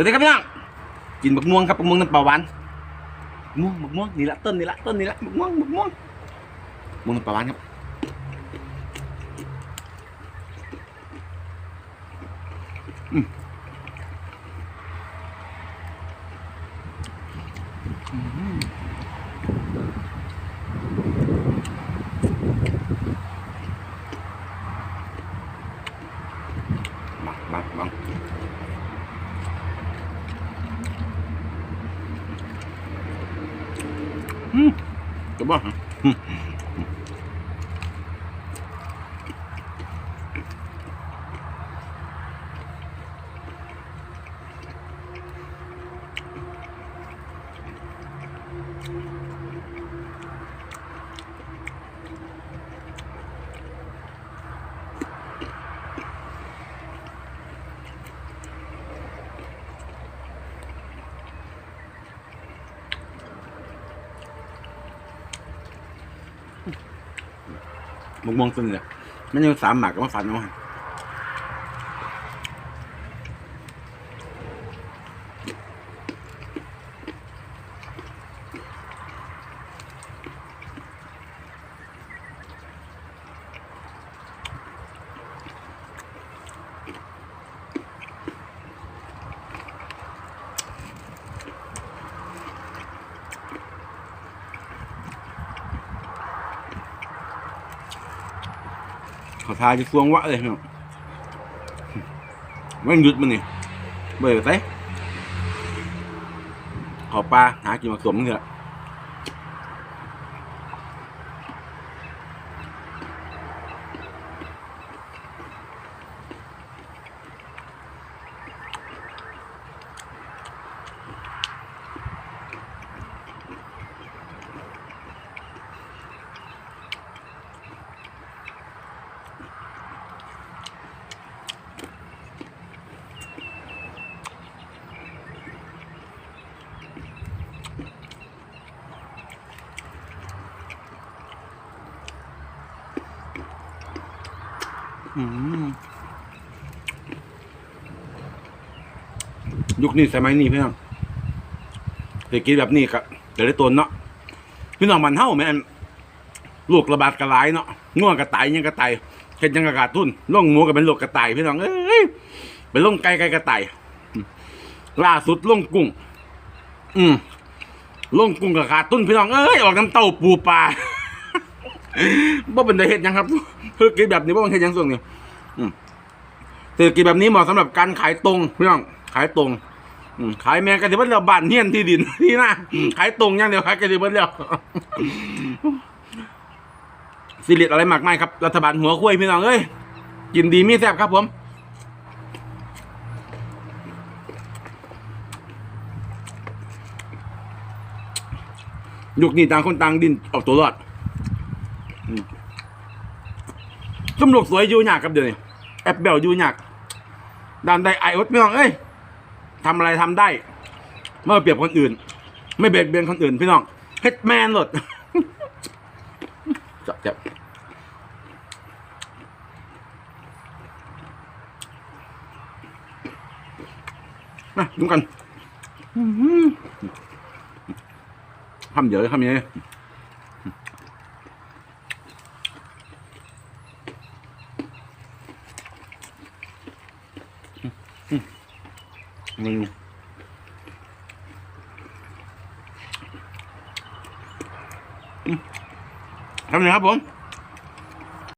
วัสดีครับพี่น้องกินบักม่วงครับบักม่วงน้ำปลาหวานม่วงบักม่วงนี่ละต้นนี่ละต้นนี่ละบักม่วงบักม่วงม่วงน้ำปลาหวานครับอืมอืมมามามา อืม จะบ้า อืมมงมงต้นเนี่ยมันยังสามหมากก็มาฟันเอา ขาทาจะสวงวะเลยเนาะมันหยุดมันนี่เบื่อไปขอปลาหากินมาสมมึงเถอะ ยุคนี้สมัยนี้พี่น้องเด็กกินแบบนี้ก็จะได้ตนเนาะพี่น้องมันเท่าแม่นลูกระบาดกระไรเนาะง่วงกระต่ายยังกระต่ายเห็ดยังกระกาตุ้นล่องหมูก็เป็นลูกกระต่ายพี่น้องเอ้ยเป็นล่องไก่ไก่กระต่ายล่าสุดล่องกุ้ง อืมล่องกุ้งกระกาตุนพี่น้องเอ้ยออกน้ำเต้าปูปลา บ่เป็นได้เห็ดยังครับเพื่อกินแบบนี้บ่เป็นเห็ดยังส่วนนี้อืมเศรษฐกิจแบบนี้เหมาะสำหรับการขายตรงพี่น้องขายตรงขายแมงกะทิเบิ้ลแล้วบ้านเฮียนที่ดินที่น้าขายตรงอย่างเดียวขายกะทิเบิ้ลแล้วสิริอะไรมากมายครับ รัฐบาลหัวคุ้ยพี่น้องเอ้ยกินดีมีแซ่บครับผมยุคนี้ต่างคนต่างดินออกตัวรอด สมลูกสวยอยู่ยากครับเดี๋ยวนี้แอบเบลอยู่ยากดันได้ไออดพี่น้องเอ้ยทำอะไรทำได้ เมื่อเปรียบคนอื่น ไม่เบียดเบียนคนอื่นพี่น้องเฮ็ดแมนหลดจับจับมาดูกันอื้อหือทำเยอะทำเยอะ มึงอืมทำเลยครับผม